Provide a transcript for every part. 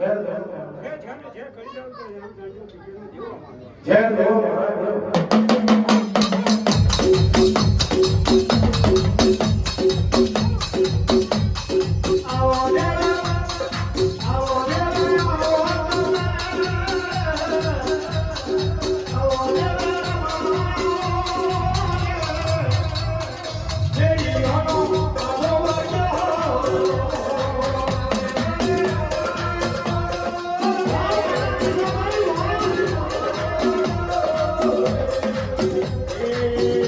જય દેવ મહારાજ Yeah.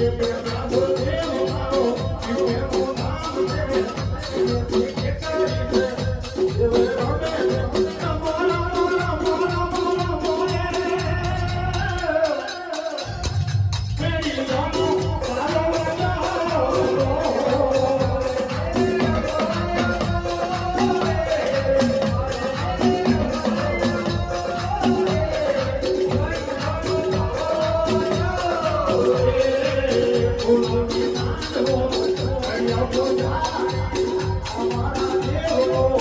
અમારા દેવો